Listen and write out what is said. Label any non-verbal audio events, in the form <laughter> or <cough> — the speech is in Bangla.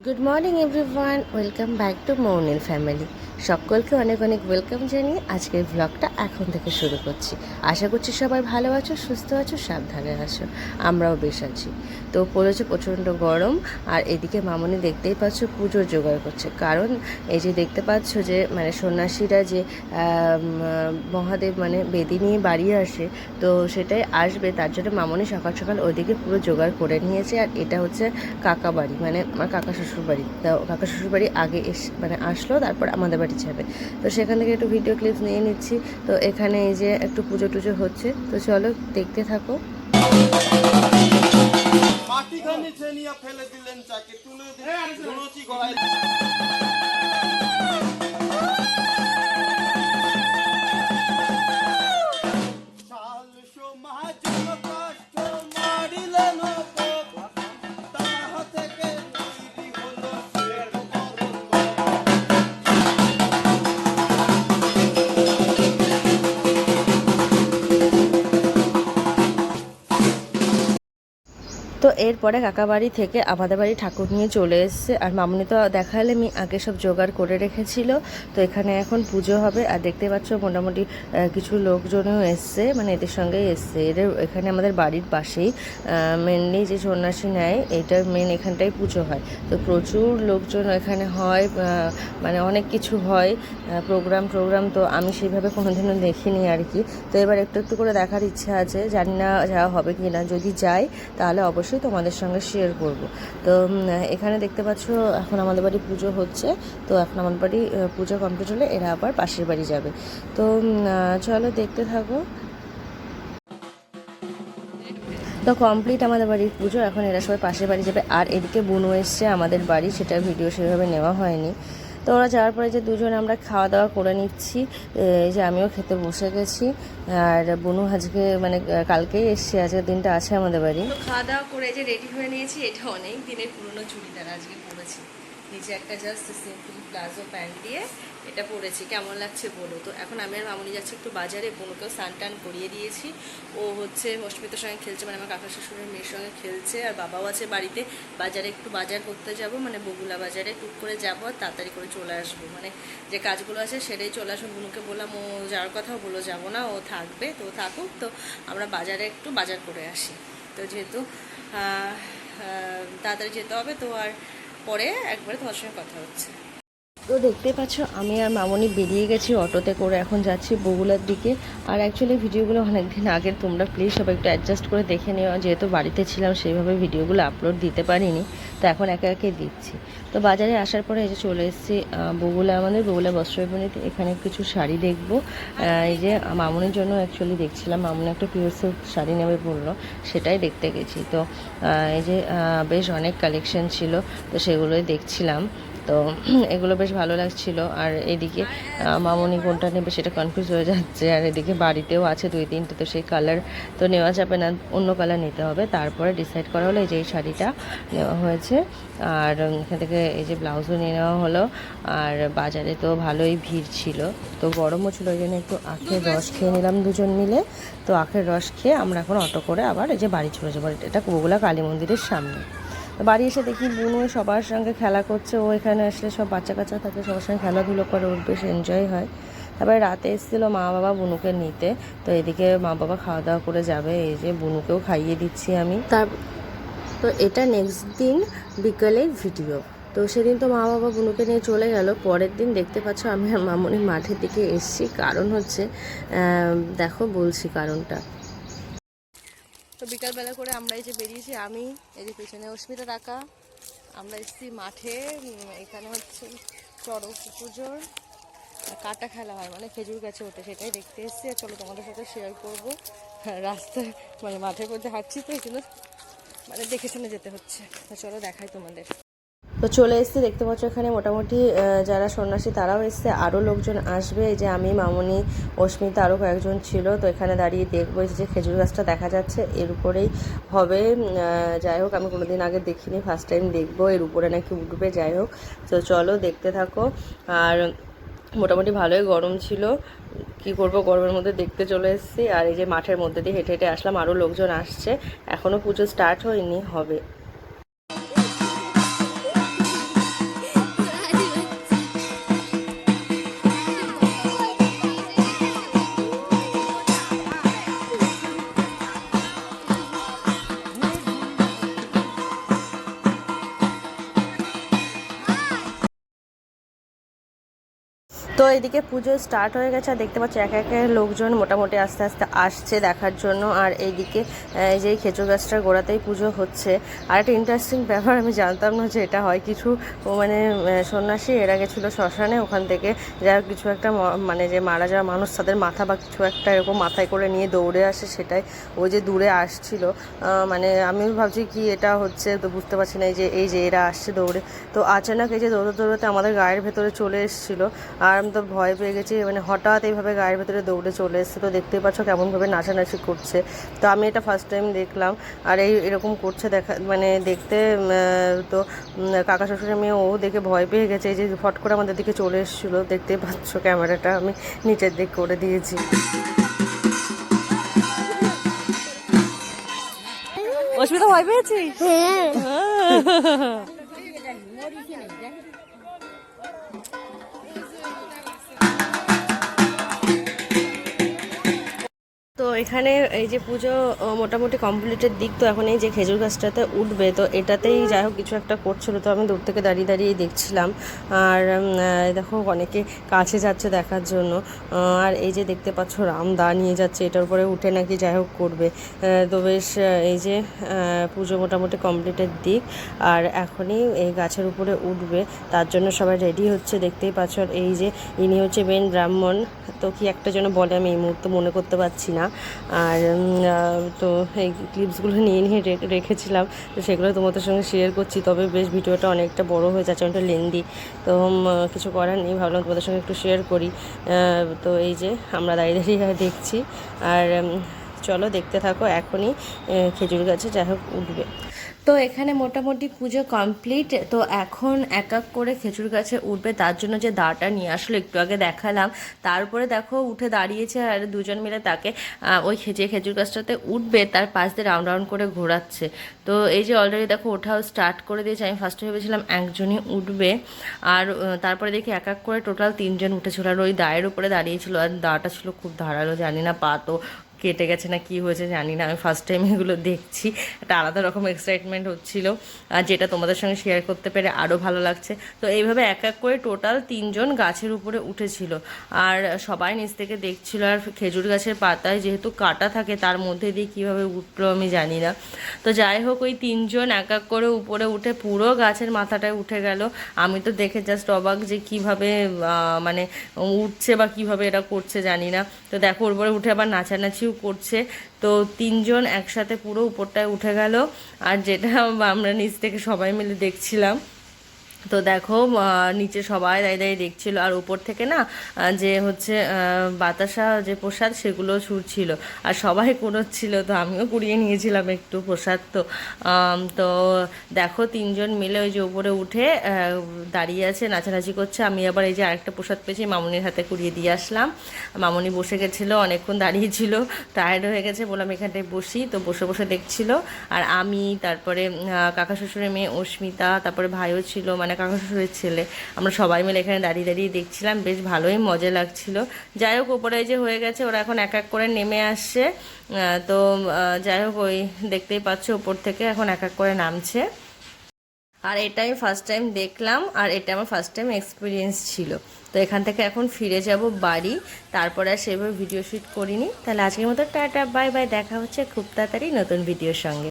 good morning everyone welcome back to Mounil family সকলকে অনেক অনেক ওয়েলকাম জানিয়ে আজকের ব্লগটা এখন থেকে শুরু করছি। আশা করছি সবাই ভালো আছো, সুস্থ আছো, সাবধানে আছো, আমরাও বেশ আছি। তো পড়েছে প্রচণ্ড গরম আর এদিকে মামনি দেখতেই পাচ্ছ পুজোর জোগাড় করছে। কারণ এই যে দেখতে পাচ্ছ যে মানে সন্ন্যাসীরা যে মহাদেব মানে বেদি নিয়ে বাড়ি আসে, তো সেটাই আসবে, তার জন্য মামনি সকাল সকাল ওইদিকে পুরো জোগাড় করে নিয়েছে। আর এটা হচ্ছে কাকা বাড়ি মানে আমার কাকা শ্বশুর বাড়ি কাকা শ্বশুর বাড়ি আগে এস মানে আসলো, তারপর আমাদের বাড়ি যাবে। তো সেখান থেকে একটু ভিডিও ক্লিপস নিয়ে নিচ্ছি। তো এখানে এই যে একটু পুজো টুজো হচ্ছে। তো চলো দেখতে থাকো। ফেলে দিলেন চাকে তুলে দিলেন। তো এরপরে কাকা বাড়ি থেকে আমাদের বাড়ি ঠাকুর নিয়ে চলে এসছে। আর মামনি তো দেখালে আমি আগে সব জোগাড় করে রেখেছিল। তো এখানে এখন পুজো হবে। আর দেখতে পাচ্ছ মোটামুটি কিছু লোকজনও এসছে মানে এদের সঙ্গেই এসছে। এদের এখানে আমাদের বাড়ির পাশেই মেনলি যে সন্ন্যাসী নেয় এইটার মেন এখানটাই পুজো হয়। তো প্রচুর লোকজন এখানে হয় মানে অনেক কিছু হয় প্রোগ্রাম প্রোগ্রাম তো আমি সেইভাবে কোনোদিনও দেখিনি আর কি। তো এবার একটু একটু করে দেখার ইচ্ছা আছে। জানি না যাওয়া হবে কি না যদি যাই তাহলে অবশ্যই তোমাদের সঙ্গে শেয়ার করব। তো এখানে দেখতে পাচ্ছ, এখন আমাদের বাড়ি পুজো হচ্ছে। তো এখন আমাদের বাড়ি পুজো কমপ্লিট হলে এরা আবার পাশের বাড়ি যাবে। তো চলো দেখতে থাকো। তো কমপ্লিট আমাদের বাড়ির পুজো, এখন এরা সবাই পাশের বাড়ি যাবে। আর এদিকে বুনু এসছে আমাদের বাড়ি সেটা ভিডিও সেভাবে নেওয়া হয়নি। তো ওরা যাওয়ার পরে যে দুজন আমরা খাওয়া দাওয়া করে নিচ্ছি যে আমিও খেতে বসে গেছি। আর বনু আজকে মানে কালকেই এসছে, আজকের দিনটা আছে আমাদের বাড়ি। খাওয়া দাওয়া করে যে রেডি হয়ে নিয়েছি, এটা অনেক দিনের পুরনো চুড়িদার আজকে। নিচে একটা জাস্ট সিম্পল প্লাজো প্যান্ট দিয়ে এটা পরেছি কেমন লাগছে বলো? তো এখন আমি আর মামুনি যাচ্ছি একটু বাজারে, বোনকেও স্নান টান করিয়ে দিয়েছি। ও হচ্ছে অস্মিতার সঙ্গে খেলছে মানে আমার কাকা শ্বশুরের মেয়ের সঙ্গে খেলছে, আর বাবাও আছে বাড়িতে। বাজারে একটু বাজার করতে যাব মানে বগুলা বাজারে টুক করে যাব, আর তাড়াতাড়ি করে চলে আসব। মানে যে কাজগুলো আছে সেটাই চলে আসব। বুনুকে বললাম, ও যাওয়ার কথাও বলো যাব না, ও থাকবে, তো থাকুক। তো আমরা বাজারে একটু বাজার করে আসি। তো যেহেতু তাড়াতাড়ি যেতে হবে, তো আর পরে একবারে তোমার সঙ্গে কথা হচ্ছে। তো দেখতে পাচ্ছ, আমি আর মামনি বেরিয়ে গেছি অটোতে করে, এখন যাচ্ছি বগুলার দিকে। আর অ্যাকচুয়ালি ভিডিওগুলো অনেক দিন আগের, তোমরা প্লিজ সবাই একটু অ্যাডজাস্ট করে দেখে নিও। যেহেতু বাড়িতে ছিলাম, সেইভাবে ভিডিওগুলো আপলোড দিতে পারিনি, তো এখন একে একে দিচ্ছি। তো বাজারে আসার পরে এই যে চলে এসেছি বগুলা আমাদের, বগুলা বস্ত্রবিপণীতে। এখানে কিছু শাড়ি দেখব। এই যে মামনির জন্য অ্যাকচুয়ালি দেখছিলাম, মামনি একটা পিওর সিল্ক শাড়ি নেবে বলল, সেটাই দেখতে গেছি। তো এই যে বেশ অনেক কালেকশন ছিল, তো সেগুলোই দেখছিলাম। তো <clears throat> এগুলো বেশ ভালো লাগছিল। আর এদিকে মামনি কোনটা নেবে সেটা কনফিউজ হয়ে যাচ্ছে। আর এদিকে বাড়িতেও আছে দুই তিনটে, তো সেই কালার তো নেওয়া যাবে না, অন্য কালার নিতে হবে। তারপরে ডিসাইড করা হলো এই যে এই শাড়িটা নেওয়া হয়েছে। আর এখান থেকে এই যে ব্লাউজও নিয়ে নেওয়া হলো। আর বাজারে তো ভালোই ভিড় ছিল। তো গরমও ছিল, ওই জন্য একটু আখের রস খেয়ে নিলাম দুজন মিলে। তো আখের রস খেয়ে আমরা এখন অটো করে আবার এই যে বাড়ি চলে যাব। এটা বগুলা কালী মন্দিরের সামনে। বাড়ি এসে দেখি বুনু সবার সঙ্গে খেলা করছে। ও এখানে আসলে সব বাচ্চা কাচ্চা থাকে, সবার সঙ্গে খেলাধুলো করে, ওর বেশ এনজয় হয়। তারপরে রাতে এসেছিল মা বাবা বুনুকে নিতে। তো এদিকে মা বাবা খাওয়া দাওয়া করে যাবে, এই যে বুনুকেও খাইয়ে দিচ্ছি আমি। তার তো এটা নেক্সট দিন বিকেলের ভিডিও তো সেদিন তো মা বাবা বুনুকে নিয়ে চলে গেল। পরের দিন দেখতে পাচ্ছ আমি আর মামনি মাঠের দিকে এসেছি। কারণ হচ্ছে দেখো বলছি কারণটা। বিকালবেলা করে আমরা এই যে বেরিয়েছি, আমি, এই যে পেছনে অস্মিতা টাকা আমরা এসেছি মাঠে এখানে হচ্ছে চড়ক পুজোর কাটা খেলা হয় মানে খেজুর গাছে ওঠে, সেটাই দেখতে এসেছি, আর চলো তোমাদের সাথে শেয়ার করব। রাস্তায় মানে মাঠের মধ্যে হাঁটছি তো, এই মানে দেখে শুনে যেতে হচ্ছে। চলো দেখাই তোমাদের। তো চলে এসেছি, দেখতে পাচ্ছ এখানে মোটামুটি যারা সন্ন্যাসী তারাও এসছে। আরও লোকজন আসবে, এই যে আমি, মামনি, অস্মিতা আরও কয়েকজন ছিল। তো এখানে দাঁড়িয়ে দেখব যে খেজুর গাছটা দেখা যাচ্ছে, এর উপরেই হবে। যাই হোক, আমি কোনোদিন আগে দেখিনি ফার্স্ট টাইম দেখব, এর উপরে নাকি উঠবে, যাই হোক। তো চলো, দেখতে থাকো। আর মোটামুটি ভালোই গরম ছিল। কি করব, গরমের মধ্যে দেখতে চলে এসেছি। আর এই যে মাঠের মধ্যে দিয়ে হেঁটে হেঁটে আসলাম আরও লোকজন আসছে। এখনও পুজো স্টার্ট হয়নি, হবে। এদিকে পুজো স্টার্ট হয়ে গেছে, আর দেখতে পাচ্ছি এক এক লোকজন মোটামুটি আস্তে আস্তে আসছে দেখার জন্য। আর এইদিকে যে খেজুর গাছটার গোড়াতেই পুজো হচ্ছে। আর একটা ইন্টারেস্টিং ব্যাপার, আমি জানতাম না যে এটা হয়। কিছু মানে সন্ন্যাসী, এরা গেছিল শ্মশানে, ওখান থেকে যা হোক, কিছু একটা মানে যে মারা যাওয়া মানুষ, তাদের মাথা বা কিছু একটা এরকম মাথায় করে নিয়ে দৌড়ে আসে সেটাই। ওই যে দূরে আসছিল মানে আমি ভাবছি কি এটা হচ্ছে, তো বুঝতে পারছি না, এই যে এই যে এরা আসছে দৌড়ে। তো আচানক এই যে দৌড়তে দৌড়তে আমাদের গায়ের ভেতরে চলে এসেছিল। আর তো ভয় পেয়ে গেছি। মানে হঠাৎ এইভাবে গায়ের ভেতরে দৌড়ে চলে এসছে। তো দেখতেই পাচ্ছ কেমনভাবে নাচানাচি করছে। তো আমি এটা ফার্স্ট টাইম দেখলাম। আর এই এরকম করছে দেখা মানে দেখতে তো কাকা শ্বশুরের মেয়ে ও দেখে ভয় পেয়ে গেছে। এই যে ফট করে আমাদের দিকে চলে এসেছিল। দেখতেই পাচ্ছ ক্যামেরাটা আমি নিচের দিক করে দিয়েছি। অসুবিধা ভয় পেয়েছি তো এখানে এই যে পুজো মোটামুটি কমপ্লিটের দিক তো এখন এই যে খেজুর গাছটাতে উঠবে, তো এটাতেই যাই হোক কিছু একটা করছিল, তো আমি দূর থেকে দাঁড়িয়ে দাঁড়িয়ে দেখছিলাম। আর দেখো অনেকে কাছে যাচ্ছে দেখার জন্য। আর এই যে দেখতে পাচ্ছ রাম দা নিয়ে যাচ্ছে, এটার উপরে উঠে নাকি যাই হোক করবে। তো বেশ এই যে পুজো মোটামুটি কমপ্লিটের দিক। আর এখনই এই গাছের উপরে উঠবে, তার জন্য সবাই রেডি হচ্ছে, দেখতেই পাচ্ছ। এই যে ইনি হচ্ছে মেন ব্রাহ্মণ, তো কি একটা যেন বলে, আমি এই মুহূর্তে মনে করতে পারছি না। আর তো এই ক্লিপসগুলো নিয়ে নিয়ে রেখেছিলাম। তো সেগুলো তোমাদের সঙ্গে শেয়ার করছি। তবে বেশ ভিডিওটা অনেকটা বড় হয়ে যাচ্ছে, অনেকটা লেন্দি তো কিছু করার নেই। ভাবলাম তোমাদের সঙ্গে একটু শেয়ার করি। তো এই যে আমরা দাঁড়িয়ে দাঁড়িয়ে দেখছি। আর চলো দেখতে থাকো, এখনই খেজুর গাছে যাই হোক উঠবে। তো এখানে মোটামুটি পুজো কমপ্লিট, তো এখন এক এক করে খেজুর গাছে উঠবে, তার জন্য যে দাটা নিয়ে আসলো, একটু আগে দেখালাম। তারপরে দেখো, উঠে দাঁড়িয়েছে আর দুজন মিলে তাকে ওই খেজে খেজুর গাছটাতে উঠবে, তার পাশ দিয়ে রাউন্ড রাউন্ড করে ঘোরাচ্ছে। তো এই যে অলরেডি দেখো, ওঠাও স্টার্ট করে দিয়েছে। আমি ফার্স্টে ভেবেছিলাম একজনই উঠবে। আর তারপরে দেখি এক এক করে টোটাল তিনজন উঠেছিল। আর ওই দায়ের উপরে দাঁড়িয়েছিল, আর দাটা ছিল খুব ধারালো, জানি না পা তো কেটে গেছে না কি হয়েছে জানি না, আমি ফার্স্ট টাইম এগুলো দেখছি। একটা আলাদা রকম এক্সাইটমেন্ট হচ্ছিল। আর যেটা তোমাদের সঙ্গে শেয়ার করতে পেরে আরও ভালো লাগছে। তো এইভাবে এক এক করে টোটাল তিনজন গাছের উপরে উঠেছিল। আর সবাই নিচ থেকে দেখছিল, আর খেজুর গাছের পাতায় যেহেতু কাটা থাকে, তার মধ্যে দিয়ে কীভাবে উঠল আমি জানি না। তো যাই হোক, ওই তিনজন এক এক করে উপরে উঠে পুরো গাছের মাথাটায় উঠে গেল। আমি তো দেখে জাস্ট অবাক যে কীভাবে মানে উঠছে বা কীভাবে এটা করছে জানি না। তো দেখো, ওর উপরে উঠে আবার নাচানাচিও করছে। তো তিনজন একসাথে পুরো উপরটায় উঠে গেল। আর যেটা আমরা নিচ থেকে সবাই মিলে দেখছিলাম। তো দেখো নিচে সবাই দাঁড়িয়ে দাঁড়িয়ে দেখছিল, আর উপর থেকে না যে হচ্ছে বাতাসা যে প্রসাদ, সেগুলো ছুটছিল। আর সবাই কুড়োচ্ছিল, তো আমিও কুড়িয়ে নিয়েছিলাম একটু প্রসাদ তো। তো দেখো, তিনজন মিলে ওই যে উপরে উঠে দাঁড়িয়ে আছে, নাচানাচি করছে। আমি আবার এই যে আরেকটা প্রসাদ পেয়েছি, মামুনির হাতে কুড়িয়ে দিয়ে আসলাম। মামুনি বসে গেছিল, অনেকক্ষণ দাঁড়িয়েছিল টায়ার্ড হয়ে গেছে, বললাম এখানটায় বসি, তো বসে বসে দেখছিল। আর আমি, তারপরে কাকা শ্বশুরের মেয়ে অস্মিতা, তারপরে ভাইও ছিল মানে কাকা শ্বশুরের ছেলে। আমরা সবাই মিলে এখানে দাঁড়িয়ে দাঁড়িয়ে দেখছিলাম, বেশ ভালোই মজা লাগছিল। যাই হোক, ওপরে যে হয়ে গেছে, ওরা এখন এক এক করে নেমে আসছে। তো যাই হোক, ওই দেখতেই পাচ্ছ ওপর থেকে এখন এক এক করে নামছে। আর এটা আমি ফার্স্ট টাইম দেখলাম, আর এটা আমার ফার্স্ট টাইম এক্সপিরিয়েন্স ছিল। তো এখান থেকে এখন ফিরে যাব বাড়ি। তারপরে আর সেভাবে ভিডিও শ্যুট করিনি। তাহলে আজকের মতো টাটা বাই বাই দেখা হচ্ছে খুব তাড়াতাড়ি নতুন ভিডিওর সঙ্গে।